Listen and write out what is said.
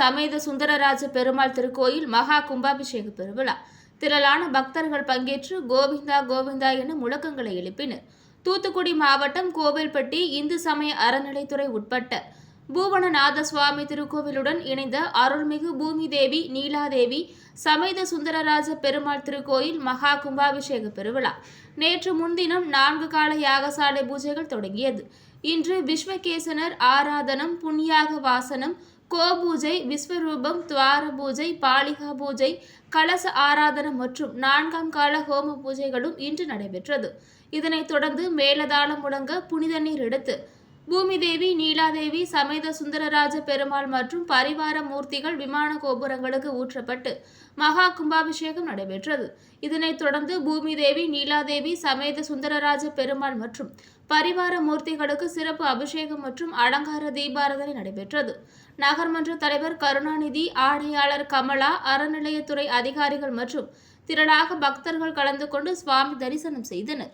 சமேத சுந்தரராஜ பெருமாள் திருக்கோயில் மகா கும்பாபிஷேக பெருவிழா. திரளான பக்தர்கள் பங்கேற்று கோவிந்தா கோவிந்தா என முழக்கங்களை எழுப்பினர். தூத்துக்குடி மாவட்டம் கோவில்பட்டி இந்து சமய அறநிலைத்துறை உட்பட்ட பூவனநாத சுவாமி திருக்கோவிலுடன் இணைந்த அருள்மிகு பூமி தேவி நீலாதேவி சமேத சுந்தரராஜ பெருமாள் திருக்கோயில் மகா கும்பாபிஷேக பெருவிழா. நேற்று முன்தினம் நான்கு கால யாகசாலை பூஜைகள் தொடங்கியது. இன்று விஸ்வகேசனர் ஆராதனம் புண்ணியாக வாசனம் கோபூஜை விஸ்வரூபம் துவார பூஜை பாலிகா பூஜை கலச ஆராதனம் மற்றும் நான்காம் கால ஹோம பூஜைகளும் இன்று நடைபெற்றது. இதனைத் தொடர்ந்து மேலதாளம் முழங்க புனித நீர் எடுத்து பூமிதேவி நீலாதேவி சமேத சுந்தரராஜ பெருமாள் மற்றும் பரிவார மூர்த்திகள் விமான கோபுரங்களுக்கு ஊற்றப்பட்டு மகா கும்பாபிஷேகம் நடைபெற்றது. இதனைத் தொடர்ந்து பூமிதேவி நீலாதேவி சமேத சுந்தரராஜ பெருமாள் மற்றும் பரிவார மூர்த்திகளுக்கு சிறப்பு அபிஷேகம் மற்றும் அலங்கார தீபாரதனை நடைபெற்றது. நகர்மன்ற தலைவர் கருணாநிதி ஆணையாளர் கமலா அறநிலையத்துறை அதிகாரிகள் மற்றும் திரளாக பக்தர்கள் கலந்து கொண்டு சுவாமி தரிசனம் செய்தனர்.